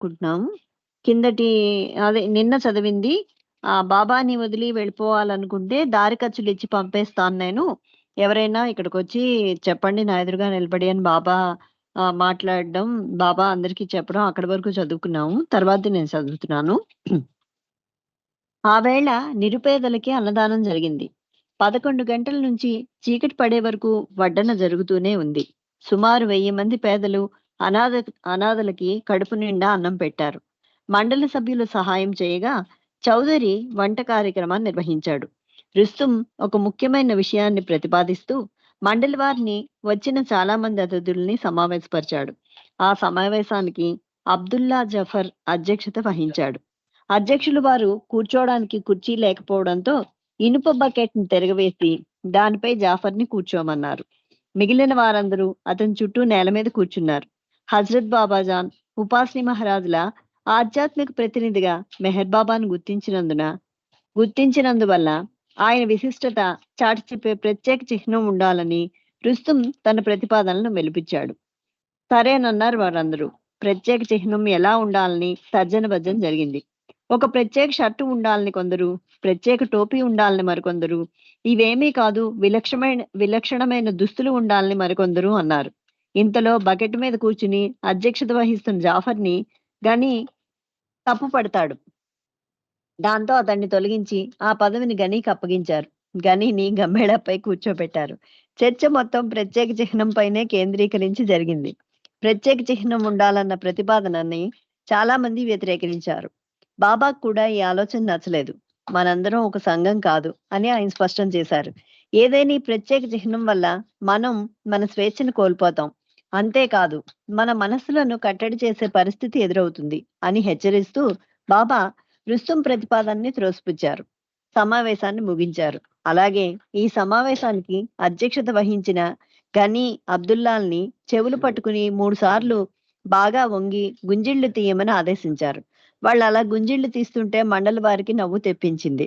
చెప్పుకుంటున్నాం కిందటి అదే నిన్న చదివింది ఆ బాబాని వదిలి వెళ్ళిపోవాలనుకుంటే దారి ఖర్చులు ఇచ్చి పంపేస్తాను నేను. ఎవరైనా ఇక్కడికి వచ్చి చెప్పండి నా ఎదురుగా నిలబడి అని బాబా మాట్లాడడం, బాబా అందరికీ చెప్పడం అక్కడి వరకు చదువుకున్నాము. తర్వాత నేను చదువుతున్నాను. ఆ వేళ నిరుపేదలకి అన్నదానం జరిగింది. 11 గంటల నుంచి చీకటి పడే వరకు వడ్డన జరుగుతూనే ఉంది. సుమారు వెయ్యి మంది పేదలు, అనాథ అనాథలకి కడుపు నిండా అన్నం పెట్టారు. మండలి సభ్యులు సహాయం చేయగా, చౌదరి వంట కార్యక్రమాన్ని నిర్వహించాడు. రుస్తుం ఒక ముఖ్యమైన విషయాన్ని ప్రతిపాదిస్తూ మండలి వారిని, వచ్చిన చాలా మంది అతిథుల్ని సమావేశపరిచాడు. ఆ సమావేశానికి అబ్దుల్లా జఫర్ అధ్యక్షత వహించాడు. అధ్యక్షులు వారు కూర్చోడానికి కుర్చీ లేకపోవడంతో ఇనుప బకెట్‌ని తిరగవేసి దానిపై జాఫర్‌ని కూర్చోమన్నారు. మిగిలిన వారందరూ అతని చుట్టూ నేల మీద కూర్చున్నారు. హజ్రత్ బాబాజాన్, ఉపాసిని మహారాజుల ఆధ్యాత్మిక ప్రతినిధిగా మెహర్ బాబాను గుర్తించినందున గుర్తించినందువల్ల ఆయన విశిష్టత చాటి చెప్పే ప్రత్యేక చిహ్నం ఉండాలని రుస్తుం తన ప్రతిపాదనలను వెలిపించాడు. సరేనన్నారు వారందరూ. ప్రత్యేక చిహ్నం ఎలా ఉండాలని తర్జన భర్జన జరిగింది. ఒక ప్రత్యేక షర్టు ఉండాలని కొందరు, ప్రత్యేక టోపీ ఉండాలని మరికొందరు, ఇవేమీ కాదు విలక్షమైన విలక్షణమైన దుస్తులు ఉండాలని మరికొందరు అన్నారు. ఇంతలో బకెట్ మీద కూర్చుని అధ్యక్షత వహిస్తున్న జాఫర్‌ని గని తప్పుపడతాడు. దాంతో అతన్ని తొలగించి ఆ పదవిని గనీకి అప్పగించారు. గనీని గంబేళాపై కూర్చోబెట్టారు. చర్చ మొత్తం ప్రత్యేక చిహ్నంపైనే కేంద్రీకరించి జరిగింది. ప్రత్యేక చిహ్నం ఉండాలన్న ప్రతిపాదనని చాలా మంది వ్యతిరేకించారు. బాబాకు కూడా ఈ ఆలోచన నచ్చలేదు. మనందరం ఒక సంఘం కాదు అని ఆయన స్పష్టం చేశారు. ఏదైనా ఈ ప్రత్యేక చిహ్నం వల్ల మనం మన స్వేచ్ఛను కోల్పోతాం. అంతేకాదు మన మనస్సులను కట్టడి చేసే పరిస్థితి ఎదురవుతుంది అని హెచ్చరిస్తూ బాబా రుస్తుం ప్రతిపాదనని త్రోసిపుచ్చారు. సమావేశాన్ని ముగించారు. అలాగే ఈ సమావేశానికి అధ్యక్షత వహించిన గనీ అబ్దుల్లాల్ని చెవులు పట్టుకుని మూడు సార్లు బాగా వంగి గుంజిళ్ళు తీయమని ఆదేశించారు. వాళ్ళు అలా గుంజిళ్ళు తీస్తుంటే మండలి వారికి నవ్వు తెప్పించింది.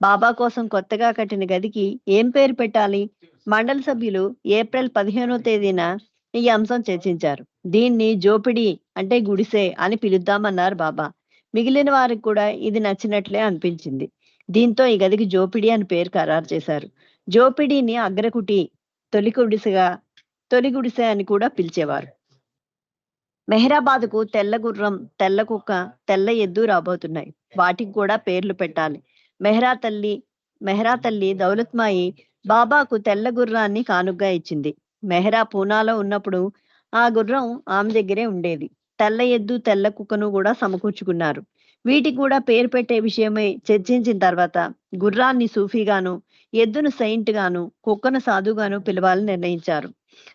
బాబా కోసం కొత్తగా కట్టిన గదికి ఏం పేరు పెట్టాలి? మండలి సభ్యులు ఏప్రిల్ 15 తేదీన ఈ అంశం చర్చించారు. దీన్ని జోపిడి అంటే గుడిసె అని పిలుద్దామన్నారు బాబా. మిగిలిన వారికి కూడా ఇది నచ్చినట్లే అనిపించింది. దీంతో ఈ గదికి జోపిడి అని పేరు ఖరారు చేశారు. జోపిడిని అగ్రకుటి, తొలి గుడిసెగా తొలి గుడిసె అని కూడా పిలిచేవారు. మెహరాబాద్‌కు తెల్ల గుర్రం, తెల్ల కుక్క, తెల్ల ఎద్దు రాబోతున్నాయి. వాటికి కూడా పేర్లు పెట్టాలి. మెహరా తల్లి మెహరా తల్లి దౌలత్మాయి బాబాకు తెల్ల గుర్రాన్ని కానుగ్గా ఇచ్చింది. మెహరా పూనాలో ఉన్నప్పుడు ఆ గుర్రం ఆమె దగ్గరే ఉండేది. తెల్ల ఎద్దు, తెల్ల కుక్కను కూడా సమకూర్చుకున్నారు. వీటికి కూడా పేరు పెట్టే విషయమై చర్చించిన తర్వాత గుర్రాన్ని సూఫీగాను, ఎద్దును సెయింట్ గాను, కుక్కను సాధుగాను పిలవాలని నిర్ణయించారు.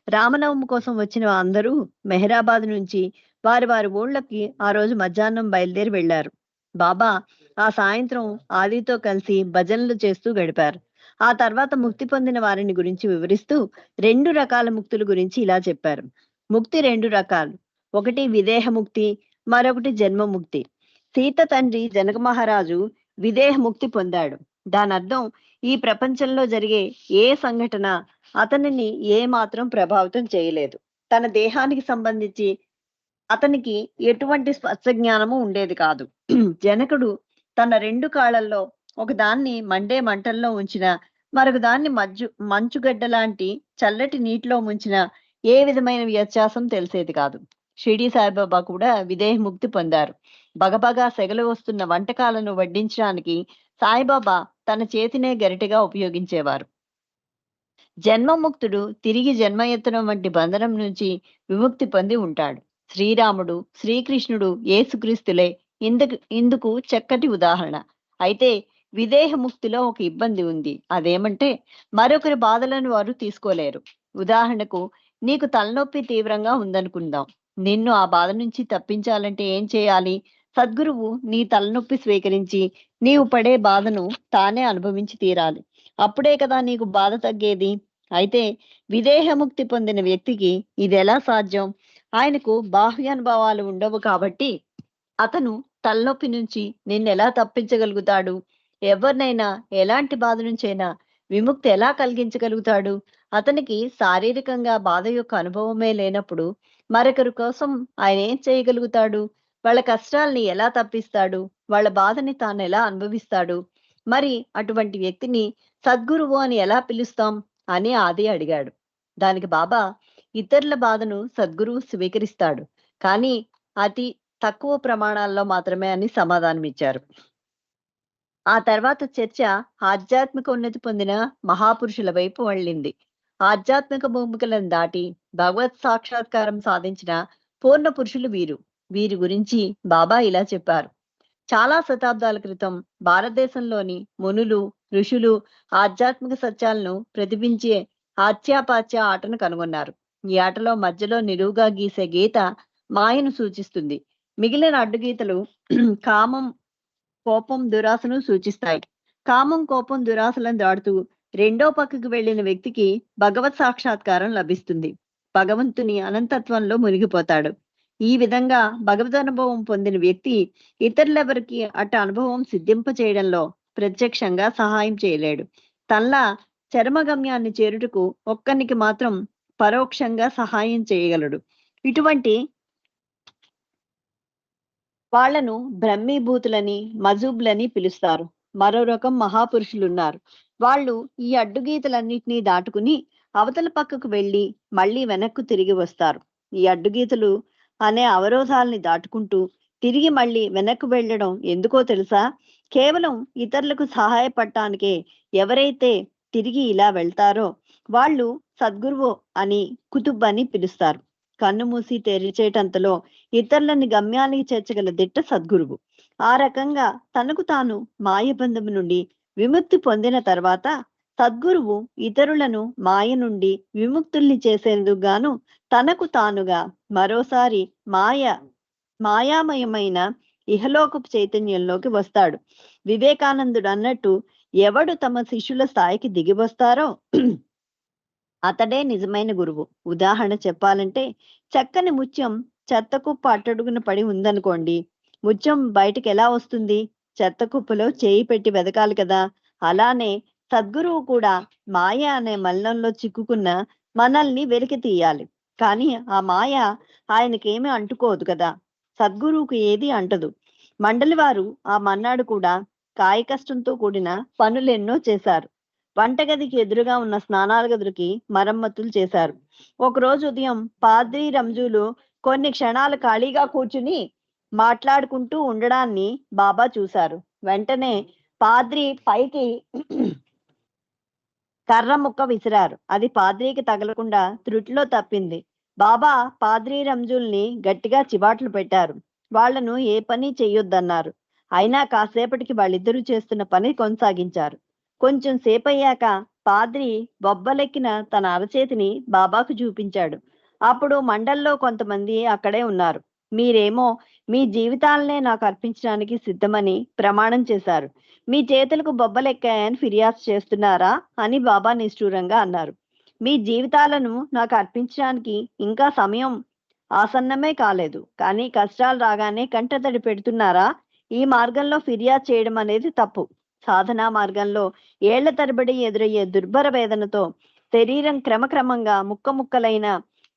రామనవమి కోసం వచ్చిన అందరూ మెహరాబాద్ నుంచి వారి వారి ఊళ్ళకి ఆ రోజు మధ్యాహ్నం బయలుదేరి వెళ్ళారు. బాబా ఆ సాయంత్రం ఆదితో కలిసి భజనలు చేస్తూ గడిపారు. ఆ తర్వాత ముక్తి పొందిన వారిని గురించి వివరిస్తూ రెండు రకాల ముక్తుల గురించి ఇలా చెప్పారు. ముక్తి రెండు రకాలు. ఒకటి విదేహ ముక్తి, మరొకటి జన్మముక్తి. సీత తండ్రి జనక మహారాజు విదేహ ముక్తి పొందాడు. దానర్థం ఈ ప్రపంచంలో జరిగే ఏ సంఘటన అతనిని ఏ మాత్రం ప్రభావితం చేయలేదు. తన దేహానికి సంబంధించి అతనికి ఎటువంటి స్పష్ట జ్ఞానము ఉండేది కాదు. జనకుడు తన రెండు కాళ్ళల్లో ఒకదాన్ని మండే మంటల్లో ఉంచిన మరొక దాన్ని మజ్జు మంచుగడ్డలాంటి చల్లటి నీటిలో ముంచిన ఏ విధమైన వ్యత్యాసం తెలిసేది కాదు. షిరిడి సాయిబాబా కూడా విదేహముక్తి పొందారు. బగబగా సెగలు వస్తున్న వంటకాలను వడ్డించడానికి సాయిబాబా తన చేతినే గరిటెగా ఉపయోగించేవారు. జన్మముక్తుడు తిరిగి జన్మ ఎత్తడం వంటి బంధనం నుంచి విముక్తి పొంది ఉంటాడు. శ్రీరాముడు, శ్రీకృష్ణుడు, ఏసుక్రీస్తులే ఇందుకు ఇందుకు చక్కటి ఉదాహరణ. అయితే విదేహముక్తిలో ఒక ఇబ్బంది ఉంది. అదేమంటే మరొకరి బాధలను వారు తీసుకోలేరు. ఉదాహరణకు నీకు తలనొప్పి తీవ్రంగా ఉందనుకుందాం. నిన్ను ఆ బాధ నుంచి తప్పించాలంటే ఏం చేయాలి? సద్గురువు నీ తలనొప్పి స్వీకరించి నీవు పడే బాధను తానే అనుభవించి తీరాలి. అప్పుడే కదా నీకు బాధ తగ్గేది. అయితే విదేహముక్తి పొందిన వ్యక్తికి ఇది ఎలా సాధ్యం? ఆయనకు బాహ్యానుభవాలు ఉండవు కాబట్టి అతను తలనొప్పి నుంచి నిన్నెలా తప్పించగలుగుతాడు? ఎవరినైనా ఎలాంటి బాధ నుంచైనా విముక్తి ఎలా కలిగించగలుగుతాడు? అతనికి శారీరకంగా బాధ యొక్క అనుభవమే లేనప్పుడు మరొకరి కోసం ఆయన ఏం చేయగలుగుతాడు? వాళ్ళ కష్టాల్ని ఎలా తప్పిస్తాడు? వాళ్ళ బాధని తాను ఎలా అనుభవిస్తాడు? మరి అటువంటి వ్యక్తిని సద్గురువు అని ఎలా పిలుస్తాం? అని ఆది అడిగాడు. దానికి బాబా ఇతరుల బాధను సద్గురువు స్వీకరిస్తాడు. కానీ అతి తక్కువ ప్రమాణాల్లో మాత్రమే అని సమాధానం ఇచ్చారు ఆ తర్వాత చర్చ ఆధ్యాత్మిక ఉన్నతి పొందిన మహాపురుషుల వైపు వెళ్ళింది ఆధ్యాత్మిక భూమికలను దాటి భగవత్ సాక్షాత్కారం సాధించిన పూర్ణ పురుషులు వీరు. వీరి గురించి బాబా ఇలా చెప్పారు. చాలా శతాబ్దాల క్రితం భారతదేశంలోని మునులు ఋషులు ఆధ్యాత్మిక సత్యాలను ప్రతిబింబించే ఆత్యాపాత్య ఆటను కనుగొన్నారు. ఈ ఆటలో మధ్యలో నిలువుగా గీసే గీత మాయను సూచిస్తుంది. మిగిలిన అడ్డుగీతలు కామం కోపం దురాశను సూచిస్తాయి. కామం కోపం దురాశలను దాటుతూ రెండో పక్కకు వెళ్ళిన వ్యక్తికి భగవత్ సాక్షాత్కారం లభిస్తుంది. భగవంతుని అనంతత్వంలో మునిగిపోతాడు. ఈ విధంగా భగవద్ అనుభవం పొందిన వ్యక్తి ఇతరులెవరికి అట్ట అనుభవం సిద్ధింప చేయడంలో ప్రత్యక్షంగా సహాయం చేయలేడు. తనలా చర్మగమ్యాన్ని చేరుటకు ఒక్కనికి మాత్రం పరోక్షంగా సహాయం చేయగలడు. ఇటువంటి వాళ్ళను బ్రహ్మీభూతులని మజూబ్లని పిలుస్తారు. మరో రకం మహాపురుషులున్నారు. వాళ్ళు ఈ అడ్డుగీతలన్నింటినీ దాటుకుని అవతల పక్కకు వెళ్ళి మళ్ళీ వెనక్కు తిరిగి వస్తారు. ఈ అడ్డుగీతలు అనే అవరోధాలని దాటుకుంటూ తిరిగి మళ్ళీ వెనక్కు వెళ్ళడం ఎందుకో తెలుసా? కేవలం ఇతరులకు సహాయపడటానికే ఎవరైతే తిరిగి ఇలా వెళ్తారో వాళ్ళు సద్గురువు అని కుతుబ్ అని పిలుస్తారు. కన్ను మూసి తెరిచేటంతలో ఇతరులని గమ్యానికి చేర్చగల దిట్ట సద్గురువు. ఆ రకంగా తనకు తాను మాయబంధము నుండి విముక్తి పొందిన తర్వాత సద్గురువు ఇతరులను మాయ నుండి విముక్తుల్ని చేసేందుకు గాను తనకు తానుగా మరోసారి మాయ మాయామయమైన ఇహలోకపు చైతన్యంలోకి వస్తాడు. వివేకానందుడు అన్నట్టు ఎవడు తమ శిష్యుల స్థాయికి దిగి వస్తారో అతడే నిజమైన గురువు. ఉదాహరణ చెప్పాలంటే చక్కని ముత్యం చెత్త కుప్ప అట్టడుగున పడి ఉందనుకోండి. ముత్యం బయటకు ఎలా వస్తుంది? చెత్త కుప్పలో చేయి పెట్టి వెదకాలి కదా. అలానే సద్గురువు కూడా మాయ అనే మల్లంలో చిక్కుకున్న మనల్ని వెలికి తీయాలి. కానీ ఆ మాయ ఆయనకేమీ అంటుకోదు కదా. సద్గురువుకు ఏది అంటదు. మండలి వారు ఆ మన్నాడు కూడా కాయ కష్టంతో కూడిన పనులెన్నో చేశారు. వంటగదికి ఎదురుగా ఉన్న స్నానాల గదులకి మరమ్మతులు చేశారు. ఒకరోజు ఉదయం పాద్రి రంజులు కొన్ని క్షణాలు ఖాళీగా కూర్చుని మాట్లాడుకుంటూ ఉండడాన్ని బాబా చూశారు. వెంటనే పాద్రి పైకి కర్ర ముక్క విసిరారు. అది పాద్రికి తగలకుండా త్రుటిలో తప్పింది. బాబా పాద్రి రంజుల్ని గట్టిగా చివాట్లు పెట్టారు. వాళ్ళను ఏ పని చెయ్యొద్దన్నారు. అయినా కాసేపటికి వాళ్ళిద్దరూ చేస్తున్న పని కొనసాగించారు. కొంచెం సేపయ్యాక పాద్రి బొబ్బలెక్కిన తన అరచేతిని బాబాకు చూపించాడు. అప్పుడు మండల్లో కొంతమంది అక్కడే ఉన్నారు. మీరేమో మీ జీవితాలనే నాకు అర్పించడానికి సిద్ధమని ప్రమాణం చేశారు. మీ చేతులకు బొబ్బలెక్కాయని ఫిర్యాదు చేస్తున్నారా అని బాబా నిష్ఠూరంగా అన్నారు. మీ జీవితాలను నాకు అర్పించడానికి ఇంకా సమయం ఆసన్నమే కాలేదు. కానీ కష్టాలు రాగానే కంటతడి పెడుతున్నారా? ఈ మార్గంలో ఫిర్యాదు చేయడం అనేది తప్పు. సాధనా మార్గంలో ఏళ్ళ తరబడి ఎదురయ్యే దుర్భర వేదనతో శరీరం క్రమక్రమంగా ముక్క ముక్కలైన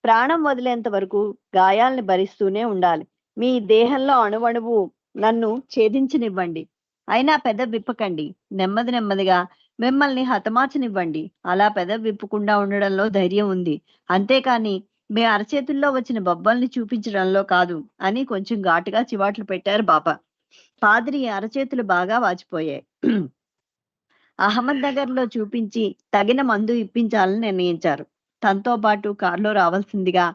ప్రాణం వదిలేంత వరకు గాయాల్ని భరిస్తూనే ఉండాలి. మీ దేహంలో అణువణువు నన్ను ఛేదించనివ్వండి. అయినా పెద విప్పకండి. నెమ్మది నెమ్మదిగా మిమ్మల్ని హతమార్చనివ్వండి. అలా పెద విప్పకుండా ఉండడంలో ధైర్యం ఉంది. అంతేకాని మీ అరచేతుల్లో వచ్చిన బొబ్బల్ని చూపించడంలో కాదు అని కొంచెం ఘాటుగా చివాట్లు పెట్టారు బాబా. పాదిరి అరచేతులు బాగా వాచిపోయాయి. అహ్మద్ నగర్లో చూపించి తగిన మందు ఇప్పించాలని నిర్ణయించారు. తనతో పాటు కారులో రావాల్సిందిగా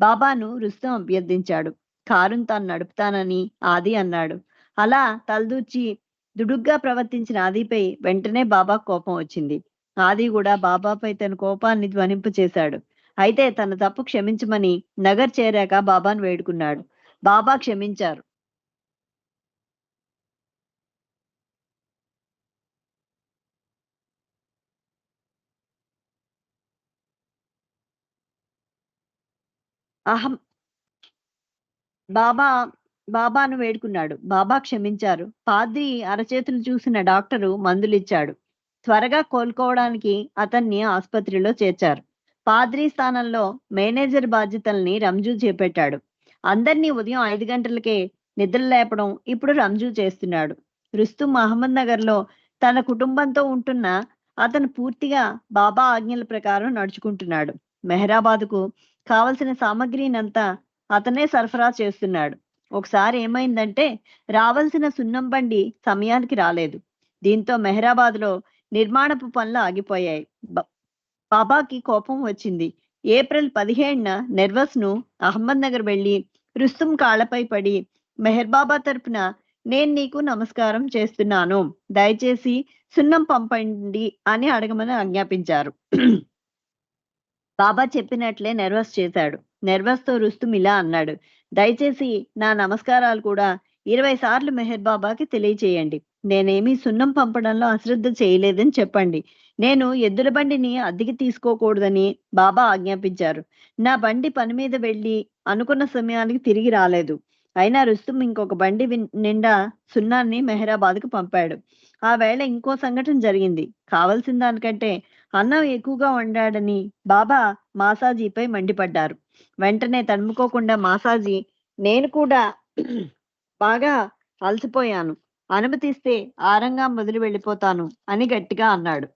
బాబాను రుస్తం అభ్యర్థించాడు. కారును తాను నడుపుతానని ఆది అన్నాడు. అలా తలదూర్చి దుడుగ్గా ప్రవర్తించిన ఆదిపై వెంటనే బాబా కోపం వచ్చింది. ఆది కూడా బాబాపై తన కోపాన్ని ధ్వనింపు చేశాడు. అయితే తన తప్పు క్షమించమని నగర్ చేరాక బాబాను వేడుకున్నాడు. బాబా క్షమించారు. అహం బాబా బాబాను వేడుకున్నాడు. బాబా క్షమించారు. పాద్రి అరచేతులు చూసిన డాక్టరు మందులిచ్చాడు. త్వరగా కోలుకోవడానికి అతన్ని ఆసుపత్రిలో చేర్చారు. పాద్రి స్థానంలో మేనేజర్ బాధ్యతల్ని రంజు చేపట్టాడు. అందరినీ ఉదయం ఐదు గంటలకే నిద్ర లేపడం ఇప్పుడు రంజు చేస్తున్నాడు. రుస్తుం మహమ్మద్ నగర్లో తన కుటుంబంతో ఉంటున్న అతను పూర్తిగా బాబా ఆజ్ఞల ప్రకారం నడుచుకుంటున్నాడు. మెహరాబాద్కు కావలసిన సామగ్రినంతా అతనే సరఫరా చేస్తున్నాడు. ఒకసారి ఏమైందంటే రావాల్సిన సున్నం బండి సమయానికి రాలేదు. దీంతో మెహరాబాద్లో నిర్మాణపు పనులు ఆగిపోయాయి. బాబాకి కోపం వచ్చింది. ఏప్రిల్ పదిహేడున నెర్వస్ను అహ్మద్ నగర్ వెళ్ళి రుస్తుం కాళ్ళపై పడి మెహర్ బాబా తరపున నేను నీకు నమస్కారం చేస్తున్నాను. దయచేసి సున్నం పంపండి అని అడగమని ఆజ్ఞాపించారు. బాబా చెప్పినట్లే నెర్వస్ చేశాడు. నెర్వస్తో రుస్తుం ఇలా అన్నాడు. దయచేసి నా నమస్కారాలు కూడా ఇరవై సార్లు మెహర్ బాబాకి తెలియచేయండి. నేనేమీ సున్నం పంపడంలో అశ్రద్ధ చేయలేదని చెప్పండి. నేను ఎద్దుల బండిని అద్దెకి తీసుకోకూడదని బాబా ఆజ్ఞాపించారు. నా బండి పని మీద వెళ్ళి అనుకున్న సమయానికి తిరిగి రాలేదు. అయినా రుస్తుం ఇంకొక బండి నిండా సున్నాన్ని మెహరాబాద్కు పంపాడు. ఆ వేళ ఇంకో సంఘటన జరిగింది. కావలసిన దానికంటే అన్నం ఎక్కువగా వండాడని బాబా మాసాజీపై మండిపడ్డారు. వెంటనే తడుముకోకుండా మాసాజీ నేను కూడా బాగా అలసిపోయాను. అనుమతిస్తే ఆరంగా మొదలు వెళ్ళిపోతాను అని గట్టిగా అన్నాడు.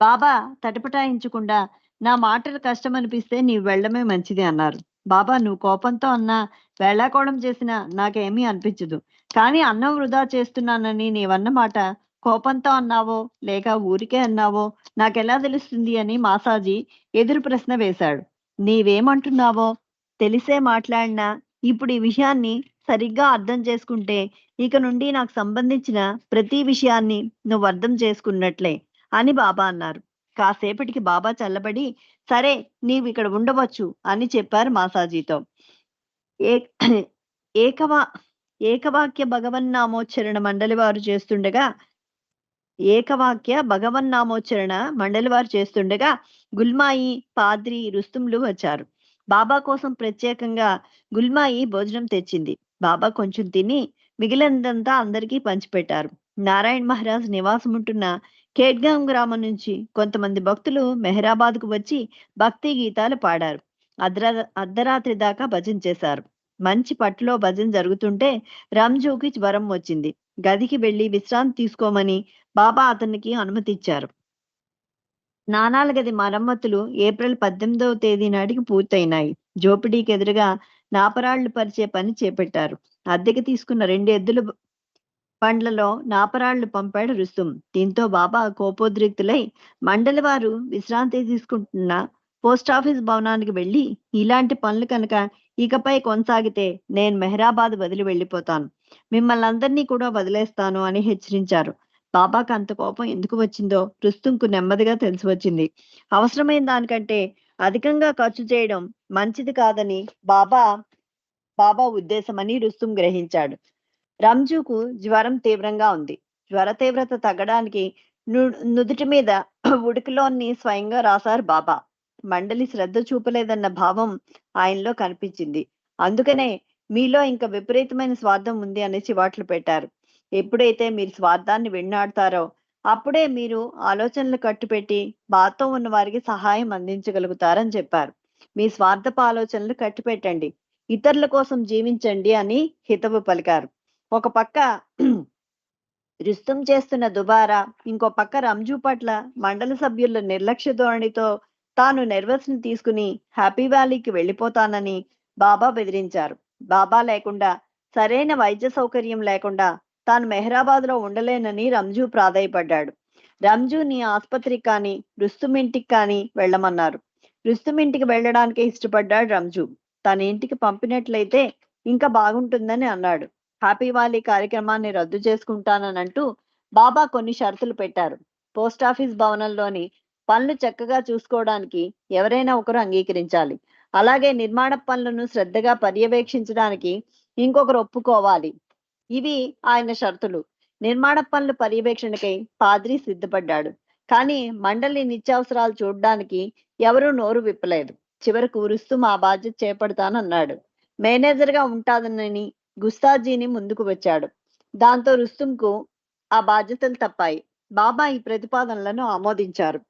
బాబా తటపటాయించకుండా నా మాటలు కష్టం అనిపిస్తే నీవు వెళ్ళడమే మంచిది అన్నారు. బాబా నువ్వు కోపంతో అన్నా వేళాకోళం చేసినా నాకేమీ అనిపించదు. కానీ అన్నం వృధా చేస్తున్నానని నీవన్న మాట కోపంతో అన్నావో లేక ఊరికే అన్నావో నాకెలా తెలుస్తుంది అని మాసాజీ ఎదురు ప్రశ్న వేశాడు. నీవేమంటున్నావో తెలిసే మాట్లాడినా ఇప్పుడు ఈ విషయాన్ని సరిగ్గా అర్థం చేసుకుంటే ఇక నుండి నాకు సంబంధించిన ప్రతి విషయాన్ని నువ్వు అర్థం చేసుకున్నట్లే అని బాబా అన్నారు. కాసేపటికి బాబా చల్లబడి సరే నీవు ఇక్కడ ఉండవచ్చు అని చెప్పారు మాసాజీతో. ఏ ఏకవా ఏకవాక్య భగవన్నామోచ్చరణ మండలి వారు చేస్తుండగా ఏకవాక్య భగవన్నామోచ్చరణ మండలి వారు చేస్తుండగా గుల్మాయి పాద్రి రుస్తుంలు వచ్చారు. బాబా కోసం ప్రత్యేకంగా గుల్మాయి భోజనం తెచ్చింది. బాబా కొంచెం తిని మిగిలినదంతా అందరికీ పంచిపెట్టారు. నారాయణ్ మహారాజ్ నివాసం ఉంటున్న కేడ్గాం గ్రామం నుంచి కొంతమంది భక్తులు మెహరాబాద్కు వచ్చి భక్తి గీతాలు పాడారు. అర్ధరా అర్ధరాత్రి దాకా భజన చేశారు. మంచి పట్టులో భజన జరుగుతుంటే రంజూకి జ్వరం వచ్చింది. గదికి వెళ్ళి విశ్రాంతి తీసుకోమని బాబా అతనికి అనుమతి ఇచ్చారు గది మరమ్మతులు ఏప్రిల్ పద్దెనిమిదవ తేదీ నాటికి పూర్తయినాయి. జోపిడీకి ఎదురుగా నాపరాళ్ళు పరిచే పని చేపట్టారు. అద్దెకి తీసుకున్న రెండు ఎద్దులు పండ్లలో నాపరాళ్ళు పంపాడు రుస్తుం దీంతో బాబా కోపోద్రిక్తులై మండలి వారు విశ్రాంతి తీసుకుంటున్న పోస్ట్ ఆఫీస్ భవనానికి వెళ్ళి ఇలాంటి పనులు కనుక ఇకపై కొనసాగితే నేను మెహరాబాద్ వదిలి వెళ్ళిపోతాను. మిమ్మల్ని అందరినీ కూడా వదిలేస్తాను అని హెచ్చరించారు. బాబాకు అంత కోపం ఎందుకు వచ్చిందో రుస్తుంకు నెమ్మదిగా తెలిసి వచ్చింది. అవసరమైన దానికంటే అధికంగా ఖర్చు చేయడం మంచిది కాదని బాబా బాబా ఉద్దేశమని రుస్తుం గ్రహించాడు. రంజుకు జ్వరం తీవ్రంగా ఉంది. జ్వర తీవ్రత తగ్గడానికి ను- నుదుటి మీద ఉడికిలోని స్వయంగా రాశారు బాబా. మండలి శ్రద్ధ చూపలేదన్న భావం ఆయనలో కనిపించింది. అందుకనే మీలో ఇంకా విపరీతమైన స్వార్థం ఉంది అని చివాట్లు పెట్టారు. ఎప్పుడైతే మీరు స్వార్థాన్ని వెన్నాడతారో అప్పుడే మీరు ఆలోచనలు కట్టుపెట్టి బాధతో ఉన్న వారికి సహాయం అందించగలుగుతారని చెప్పారు. మీ స్వార్థపు ఆలోచనలు కట్టిపెట్టండి. ఇతరుల కోసం జీవించండి అని హితవు పలికారు. ఒక పక్క రుస్తుం చేస్తున్న దుబారా ఇంకో పక్క రంజు పట్ల మండలి సభ్యుల నిర్లక్ష్య ధోరణితో తాను నెర్వస్ని తీసుకుని హ్యాపీ వ్యాలీకి వెళ్ళిపోతానని బాబా బెదిరించారు. బాబా లేకుండా సరైన వైద్య సౌకర్యం లేకుండా తాను మెహరాబాద్లో ఉండలేనని రంజు ప్రాధాయపడ్డాడు. రంజుని ఆసుపత్రికి కానీ రుస్తుమింటికి కానీ వెళ్ళమన్నారు. రుస్తుం ఇంటికి వెళ్ళడానికి ఇష్టపడ్డాడు రంజు. తన ఇంటికి పంపినట్లయితే ఇంకా బాగుంటుందని అన్నాడు. హ్యాపీ వాలీ కార్యక్రమాన్ని రద్దు చేసుకుంటానని అంటూ బాబా కొన్ని షరతులు పెట్టారు. పోస్ట్ ఆఫీస్ భవనంలోని పనులు చక్కగా చూసుకోవడానికి ఎవరైనా ఒకరు అంగీకరించాలి. అలాగే నిర్మాణ పనులను శ్రద్ధగా పర్యవేక్షించడానికి ఇంకొకరు ఒప్పుకోవాలి. ఇవి ఆయన షరతులు. నిర్మాణ పనుల పర్యవేక్షణకై పాద్రి సిద్ధపడ్డాడు. కానీ మండలి నిత్యావసరాలు చూడడానికి ఎవరూ నోరు విప్పలేదు. చివరకు ఉరుస్తూ మా బాధ్యత చేపడతానన్నాడు. మేనేజర్గా ఉంటాదనని గుస్తాజీని ముందుకు వచ్చాడు. దాంతో రుస్తుంకు ఆ బాధ్యతలు తప్పాయి. బాబా ఈ ప్రతిపాదనలను ఆమోదించారు.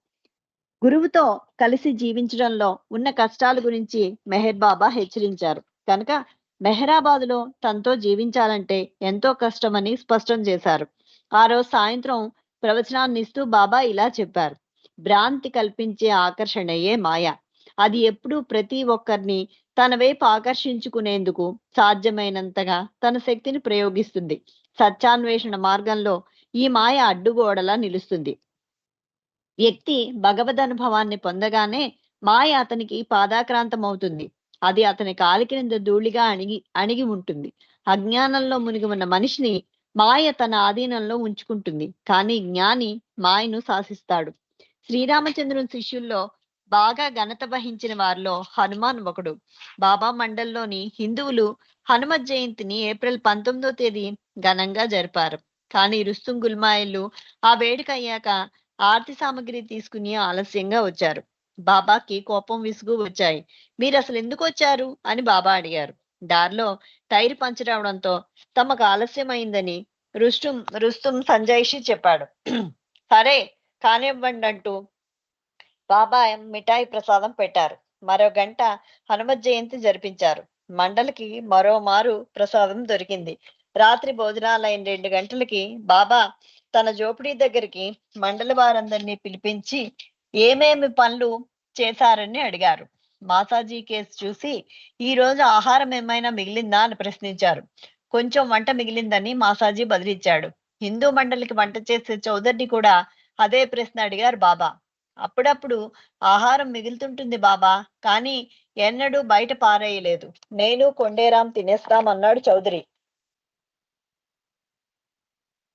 గురువుతో కలిసి జీవించడంలో ఉన్న కష్టాల గురించి మెహర్ బాబా హెచ్చరించారు. కనుక మెహరాబాద్లో తనతో జీవించాలంటే ఎంతో కష్టమని స్పష్టం చేశారు. ఆ రోజు సాయంత్రం ప్రవచనాన్ని ఇస్తూ బాబా ఇలా చెప్పారు. భ్రాంతి కల్పించే ఆకర్షణయే మాయ. అది ఎప్పుడూ ప్రతి ఒక్కరిని తన వైపు ఆకర్షించుకునేందుకు సాధ్యమైనంతగా తన శక్తిని ప్రయోగిస్తుంది. సత్యాన్వేషణ మార్గంలో ఈ మాయ అడ్డుగోడలా నిలుస్తుంది. వ్యక్తి భగవద్ అనుభవాన్ని పొందగానే మాయ అతనికి పాదాక్రాంతం అవుతుంది అది అతని కాలి క్రింద ధూళిగా అణిగి అణిగి ఉంటుంది. అజ్ఞానంలో మునిగి ఉన్న మనిషిని మాయ తన ఆధీనంలో ఉంచుకుంటుంది. కానీ జ్ఞాని మాయను శాసిస్తాడు. శ్రీరామచంద్రుని శిష్యుల్లో బాగా ఘనత వహించిన వారిలో హనుమాన్ ఒకడు. బాబా మండల్లోని హిందువులు హనుమ జయంతిని ఏప్రిల్ పంతొమ్మిదో తేదీ ఘనంగా జరిపారు. కానీ రుస్తుం గుల్మాయిలు ఆ వేడుక అయ్యాక ఆర్తి సామాగ్రి తీసుకుని ఆలస్యంగా వచ్చారు. బాబాకి కోపం విసుగు వచ్చాయి. మీరు అసలు ఎందుకు వచ్చారు? అని బాబా అడిగారు. దారిలో టైర్ పంచర్ అవడంతో తమకు ఆలస్యమైందని రుస్తుం రుస్తుం సంజాయిషి చెప్పాడు. సరే కానివ్వండి అంటూ బాబా మిఠాయి ప్రసాదం పెట్టారు. మరో గంట హనుమత్ జయంతి జరిపించారు. మండలికి మరో మారు ప్రసాదం దొరికింది. రాత్రి భోజనాలైన రెండు గంటలకి బాబా తన జోపిడీ దగ్గరికి మండలి వారందరినీ పిలిపించి ఏమేమి పనులు చేశారని అడిగారు. మాసాజీ కేసు చూసి ఈ రోజు ఆహారం ఏమైనా మిగిలిందా అని ప్రశ్నించారు. కొంచెం వంట మిగిలిందని మాసాజీ బదిలిచ్చాడు. హిందూ మండలికి వంట చేసే చౌదరిని కూడా అదే ప్రశ్న అడిగారు బాబా. అప్పుడప్పుడు ఆహారం మిగులుతుంటుంది బాబా. కానీ ఎన్నడూ బయట పారేయలేదు. నేను కొండేరాం తినేస్తాం అన్నాడు చౌదరి.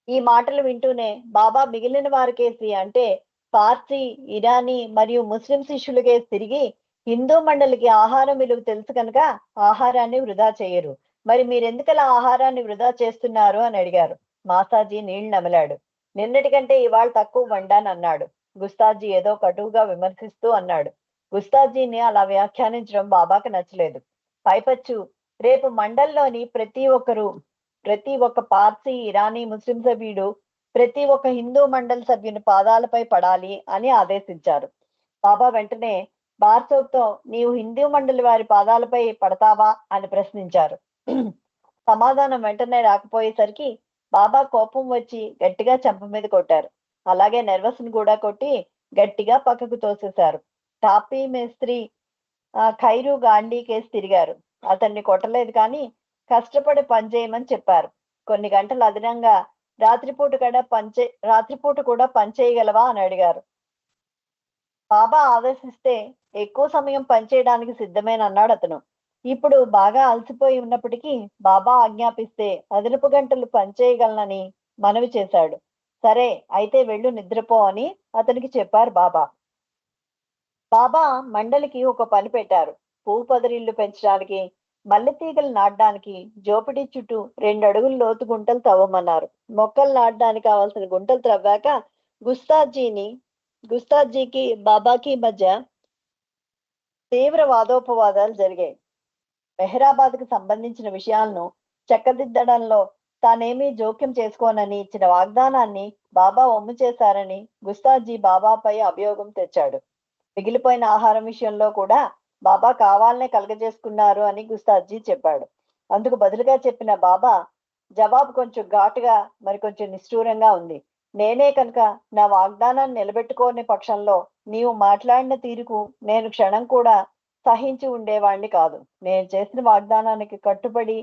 ఈ మాటలు వింటూనే బాబా మిగిలిన వారికేసి అంటే పార్సీ ఇరానీ మరియు ముస్లిం శిష్యులకే తిరిగి హిందూ మండలికి ఆహారం విలువ తెలుసు కనుక ఆహారాన్ని వృధా చేయరు. మరి మీరెందుకలా ఆహారాన్ని వృధా చేస్తున్నారు అని అడిగారు. మాసాజీ నీళ్ళు నమిలాడు. నిన్నటి కంటే ఇవాళ తక్కువ వండానన్నాడు. గుస్తాజీ ఏదో కటువుగా విమర్శిస్తూ అన్నాడు. గుస్తాజీని అలా వ్యాఖ్యానించడం బాబాకి నచ్చలేదు. పైపచ్చు. రేపు మండల్లోని ప్రతి ఒక్కరు ప్రతి ఒక్క పార్సీ ఇరానీ ముస్లిం సభ్యుడు ప్రతి ఒక్క హిందూ మండల్ సభ్యుని పాదాలపై పడాలి అని ఆదేశించారు. బాబా వెంటనే బార్సోక్తో నీవు హిందూ మండలి వారి పాదాలపై పడతావా? అని ప్రశ్నించారు. సమాధానం వెంటనే రాకపోయేసరికి బాబా కోపం వచ్చి గట్టిగా చెంప మీద కొట్టారు. అలాగే నెర్వస్ని కూడా కొట్టి గట్టిగా పక్కకు తోసేశారు. టాపీ మేస్త్రి ఆ, ఖైరు గాంధీ కేసు తిరిగారు. అతన్ని కొట్టలేదు కానీ కష్టపడి పనిచేయమని చెప్పారు. కొన్ని గంటలు అదనంగా రాత్రిపూట కూడా పనిచే రాత్రిపూట కూడా పనిచేయగలవా అని అడిగారు. బాబా ఆదేశిస్తే ఎక్కువ సమయం పనిచేయడానికి సిద్ధమేనన్నాడు అన్నాడు అతను. ఇప్పుడు బాగా అలసిపోయి ఉన్నప్పటికీ బాబా ఆజ్ఞాపిస్తే అదనపు గంటలు పనిచేయగలనని మనవి చేశాడు. సరే అయితే వెళ్ళు నిద్రపో అని అతనికి చెప్పారు బాబా. బాబా మండలికి ఒక పని పెట్టారు. పువ్వు పదరిల్లు పెంచడానికి మల్లె తీగలు నాటడానికి జోపిడి చుట్టూ రెండు అడుగులు లోతు గుంటలు తవ్వమన్నారు. మొక్కలు నాటడానికి కావాల్సిన గుంటలు త్రవ్వాక గుస్తాజీని గుస్తాజీకి బాబాకి మధ్య తీవ్ర వాదోపవాదాలు జరిగాయి. మెహరాబాద్కు సంబంధించిన విషయాలను చక్కదిద్దడంలో తానేమీ జోక్యం చేసుకోనని ఇచ్చిన వాగ్దానాన్ని బాబా ఒమ్ము చేశారని గుస్తాజీ బాబాపై అభియోగం తెచ్చాడు. మిగిలిపోయిన ఆహారం విషయంలో కూడా బాబా కావాలనే కలగజేసుకున్నారు అని గుస్తాజీ చెప్పాడు. అందుకు బదులుగా చెప్పిన బాబా జవాబు కొంచెం ఘాటుగా మరి కొంచెం నిష్ఠూరంగా ఉంది. నేనే కనుక నా వాగ్దానాన్ని నిలబెట్టుకోని పక్షంలో నీవు మాట్లాడిన తీరుకు నేను క్షణం కూడా సహించి ఉండేవాణ్ణి కాదు. నేను చేసిన వాగ్దానానికి కట్టుబడి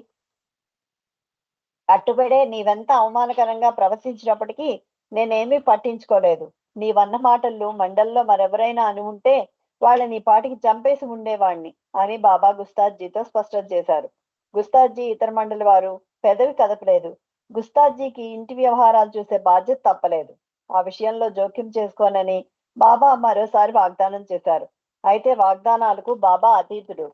అట్టుబడే నీవెంత అవమానకరంగా ప్రవర్తించినప్పటికీ నేనేమీ పట్టించుకోలేదు. నీవన్న మాటలు మండల్లో మరెవరైనా అని ఉంటే వాళ్ళని పాటికి చంపేసి ఉండేవాణ్ణి అని బాబా గుస్తాజీతో స్పష్టం చేశారు. గుస్తాజీ ఇతర మండలి వారు పెదవి కదపలేదు. గుస్తాజీకి ఇంటి వ్యవహారాలు చూసే బాధ్యత తప్పలేదు. ఆ విషయంలో జోక్యం చేసుకోనని బాబా మరోసారి వాగ్దానం చేశారు. అయితే వాగ్దానాలకు బాబా అతీతుడు.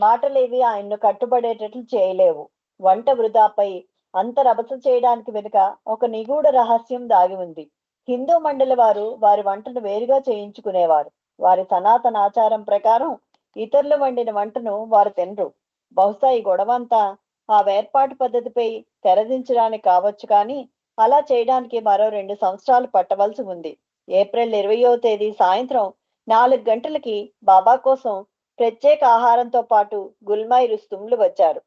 మాటలేవి ఆయన్ను కట్టుబడేటట్లు చేయలేవు. వంట వృధాపై అంత రభస చేయడానికి వెనుక ఒక నిగూఢ రహస్యం దాగి ఉంది. హిందూ మండలి వారు వారి వంటను వేరుగా చేయించుకునేవారు. వారి సనాతన ఆచారం ప్రకారం ఇతరులు వండిన వంటను వారు తినరు. బహుశా ఈ గొడవంతా ఆ వేర్పాటు పద్ధతిపై తెరదించడానికి కావచ్చు కానీ అలా చేయడానికి మరో రెండు సంవత్సరాలు పట్టవలసి ఉంది. ఏప్రిల్ ఇరవయో తేదీ సాయంత్రం నాలుగు గంటలకి బాబా కోసం ప్రత్యేక ఆహారంతో పాటు గుల్మాయి రుస్తుములు వచ్చారు.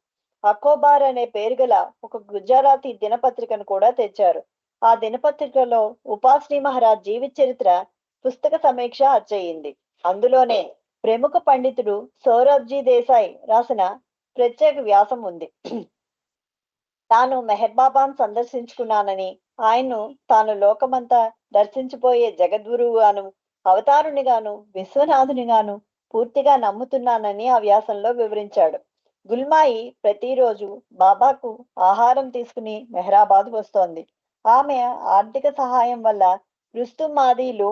అకోబార్ అనే పేరు గల ఒక గుజరాతీ దినపత్రికను కూడా తెచ్చారు. ఆ దినపత్రికలో ఉపాశ్రీ మహారాజ్ జీవిత చరిత్ర పుస్తక సమీక్ష అచ్చయింది అందులోనే ప్రముఖ పండితుడు సౌరభ్జీ దేశాయ్ రాసిన ప్రత్యేక వ్యాసం ఉంది. తాను మెహర్బాబాను సందర్శించుకున్నానని ఆయన్ను తాను లోకమంతా దర్శించిపోయే జగద్గురువు గాను అవతారుని గాను విశ్వనాథుని గాను పూర్తిగా నమ్ముతున్నానని ఆ వ్యాసంలో వివరించాడు. గుల్మాయి ప్రతిరోజు బాబాకు ఆహారం తీసుకుని మెహరాబాద్ వస్తోంది. ఆమె ఆర్థిక సహాయం వల్ల రుస్తుమాదీలు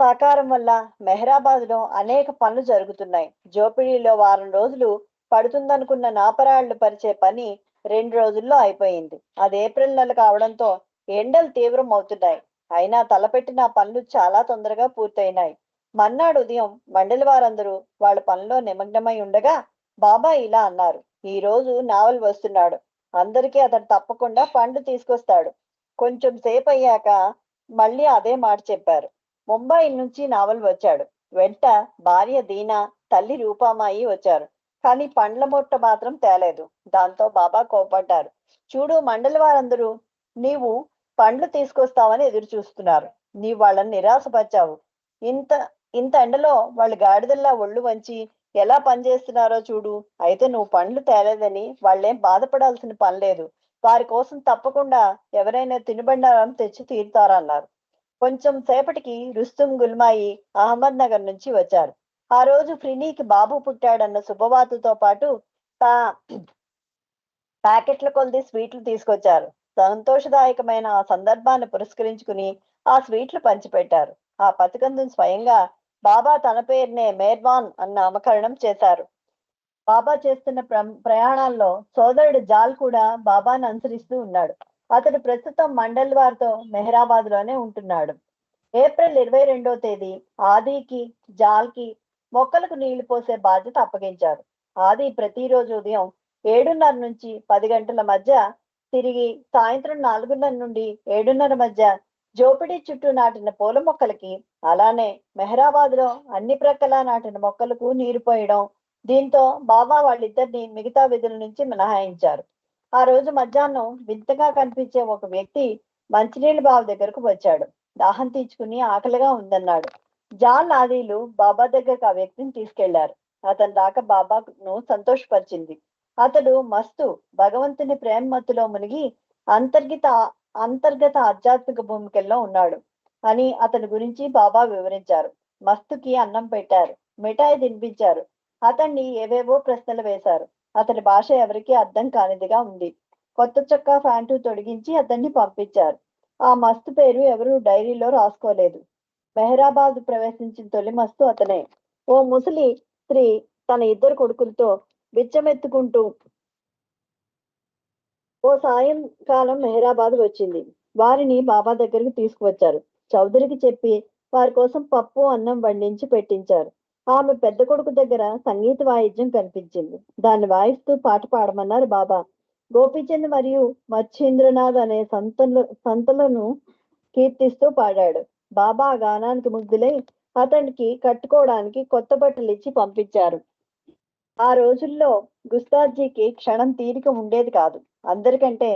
సహకారం వల్ల మెహ్రాబాద్లో అనేక పనులు జరుగుతున్నాయి. జోపిడీలో వారం రోజులు పడుతుందనుకున్న నాపరాళ్ళు పరిచే పని రెండు రోజుల్లో అయిపోయింది. అది ఏప్రిల్ నెల కావడంతో ఎండలు తీవ్రం అవుతున్నాయి అయినా తలపెట్టిన పనులు చాలా తొందరగా పూర్తయినాయి. మన్నాడు ఉదయం మండలి వారందరూ వాళ్ళ పనిలో నిమగ్నమై ఉండగా బాబా ఇలా అన్నారు ఈ రోజు నావల్ వస్తున్నాడు. అందరికీ అతడు తప్పకుండా పండు తీసుకొస్తాడు. కొంచెం సేపు అయ్యాక మళ్ళీ అదే మాట చెప్పారు. ముంబై నుంచి నావల్ వచ్చాడు. వెంట భార్య దీనా తల్లి రూపామాయి వచ్చారు. కానీ పండ్ల మొట్ట మాత్రం తేలేదు. దాంతో బాబా కోపడ్డారు. చూడు మండలి వారందరూ నీవు పండ్లు తీసుకొస్తావని ఎదురు చూస్తున్నారు నీవు వాళ్ళని నిరాశపరిచావు. ఇంత ఇంత ఎండలో వాళ్ళు గాడిదల్లా ఒళ్ళు వంచి ఎలా పనిచేస్తున్నారో చూడు. అయితే నువ్వు పండ్లు తేలేదని వాళ్ళేం బాధపడాల్సిన పని లేదు. వారి కోసం తప్పకుండా ఎవరైనా తినుబండారం తెచ్చి తీరుతారన్నారు. కొంచెం సేపటికి రుస్తుం గుల్మాయి అహ్మద్ నగర్ నుంచి వచ్చారు. ఆ రోజు ఫ్రినీకి బాబు పుట్టాడన్న శుభవార్తతో పాటు తా ప్యాకెట్ల కొలది స్వీట్లు తీసుకొచ్చారు. సంతోషదాయకమైన ఆ సందర్భాన్ని పురస్కరించుకుని ఆ స్వీట్లు పంచిపెట్టారు. ఆ పథకంను స్వయంగా బాబా తన పేరునే మేర్వాన్ అన్న నామకరణం చేశారు. బాబా చేస్తున్న ప్ర ప్రయాణాల్లో సోదరుడు జాల్ కూడా బాబాను అనుసరిస్తూ ఉన్నాడు. అతడు ప్రస్తుతం మండల్ వారితో మెహరాబాద్లోనే ఉంటున్నాడు. ఏప్రిల్ ఇరవై రెండో తేదీ ఆదికి జాల్కి మొక్కలకు నీళ్ళు పోసే బాధ్యత అప్పగించారు. ఆది ప్రతిరోజు ఉదయం ఏడున్నర నుంచి పది గంటల మధ్య తిరిగి సాయంత్రం నాలుగున్నర నుండి ఏడున్నర మధ్య జోపిడి చుట్టూ నాటిన పూల మొక్కలకి అలానే మెహరాబాద్లో అన్ని ప్రక్కలా నాటిన మొక్కలకు నీరు పోయడం దీంతో బాబా వాళ్ళిద్దరిని మిగతా విధుల నుంచి మినహాయించారు. ఆ రోజు మధ్యాహ్నం వింతగా కనిపించే ఒక వ్యక్తి మంచినీళ్ళ బావ దగ్గరకు వచ్చాడు. దాహం తీర్చుకుని ఆకలిగా ఉందన్నాడు. జాన్ ఆదీలు బాబా దగ్గరకు ఆ వ్యక్తిని తీసుకెళ్ళారు. అతను రాక బాబాను సంతోషపరిచింది. అతడు మస్తు భగవంతుని ప్రేమ మత్తులో మునిగి అంతర్గిత అంతర్గత ఆధ్యాత్మిక భూమికల్లో ఉన్నాడు. అని అతని గురించి బాబా వివరించారు. మస్తుకి అన్నం పెట్టారు. మిఠాయి తినిపించారు. అతన్ని ఏవేవో ప్రశ్నలు వేశారు. అతని భాష ఎవరికీ అర్థం కానిదిగా ఉంది. కొత్త చొక్కా ప్యాంటు తొడిగించి అతన్ని పంపించారు. ఆ మస్తు పేరు ఎవరూ డైరీలో రాసుకోలేదు. మెహరాబాద్ ప్రవేశించిన తొలి మస్తు అతనే. ఓ ముసలి స్త్రీ తన ఇద్దరు కొడుకులతో బిచ్చమెత్తుకుంటూ ఓ సాయంకాలం మెహరాబాద్ వచ్చింది. వారిని బాబా దగ్గరికి తీసుకువచ్చారు. చౌదరికి చెప్పి వారి కోసం పప్పు అన్నం వండించి పెట్టించారు. ఆమె పెద్ద కొడుకు దగ్గర సంగీత వాయిద్యం కనిపించింది. దాన్ని వాయిస్తూ పాట పాడమన్నారు బాబా. గోపీచంద్ మరియు మచ్చేంద్రనాథ్ అనే సంతలు సంతలను కీర్తిస్తూ పాడాడు. బాబా ఆ గానానికి ముగ్ధులై అతనికి కట్టుకోవడానికి కొత్త బట్టలు ఇచ్చి పంపించారు. ఆ రోజుల్లో గుస్తాజీకి క్షణం తీరిక ఉండేది కాదు. అందరికంటే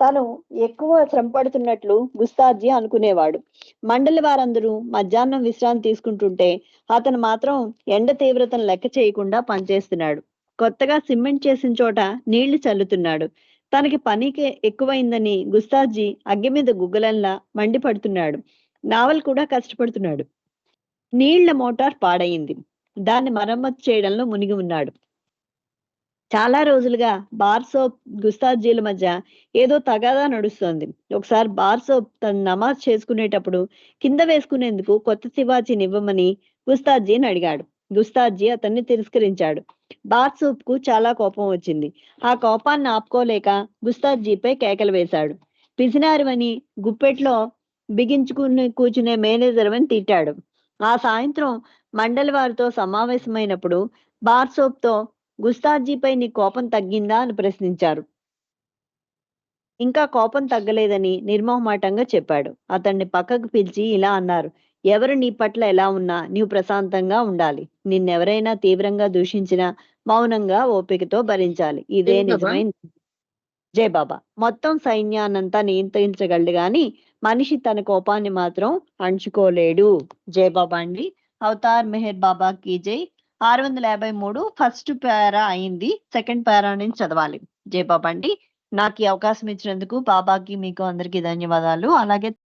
తను ఎక్కువ శ్రమ పడుతున్నట్లు గుస్తాజీ అనుకునేవాడు. మండలి వారందరూ మధ్యాహ్నం విశ్రాంతి తీసుకుంటుంటే అతను మాత్రం ఎండ తీవ్రతను లెక్క చేయకుండా పనిచేస్తున్నాడు. కొత్తగా సిమెంట్ చేసిన చోట నీళ్ళు చల్లుతున్నాడు. తనకి పనికి ఎక్కువైందని గుస్తాజీ అగ్గి మీద గుగ్గలంలా మండిపడుతున్నాడు. నావల్ కూడా కష్టపడుతున్నాడు. నీళ్ళ మోటార్ పాడయింది దాన్ని మరమ్మతు చేయడంలో మునిగి ఉన్నాడు. చాలా రోజులుగా బార్ సోప్ గుస్తాజీల మధ్య ఏదో తగాదా నడుస్తోంది. ఒకసారి బార్ సోప్ తను నమాజ్ చేసుకునేటప్పుడు కింద వేసుకునేందుకు కొత్త తివాచీని ఇవ్వమని గుస్తాజీని అడిగాడు. గుస్తాజీ అతన్ని తిరస్కరించాడు. బార్ సోప్కు చాలా కోపం వచ్చింది. ఆ కోపాన్ని ఆపుకోలేక గుస్తాజీపై కేకలు వేశాడు. పిసినారువని గుప్పెట్లో బిగించుకుని కూర్చునే మేనేజర్ అని తిట్టాడు. ఆ సాయంత్రం మండలి వారితో సమావేశమైనప్పుడు బార్తో గుస్తాజీపై నీ కోపం తగ్గిందా అని ప్రశ్నించారు. ఇంకా కోపం తగ్గలేదని నిర్మోహమాటంగా చెప్పాడు. అతన్ని పక్కకు పిలిచి ఇలా అన్నారు. ఎవరు నీ పట్ల ఎలా ఉన్నా నీవు ప్రశాంతంగా ఉండాలి. నిన్నెవరైనా తీవ్రంగా దూషించినా మౌనంగా ఓపికతో భరించాలి. ఇదే. నిజమైన జై బాబా. మొత్తం సైన్యాన్నంతా నియంత్రించగలడు గాని మనిషి తన కోపాన్ని మాత్రం అణుచుకోలేడు జై బాబా అండి. అవతార్ మెహర్ బాబా కీ జై. ఆరు వందల యాభై మూడు ఫస్ట్ పేరా అయింది. సెకండ్ పేరా నుంచి చదవాలి. జై అండి నాకు ఈ అవకాశం ఇచ్చినందుకు బాబాకి మీకు అందరికీ ధన్యవాదాలు. అలాగే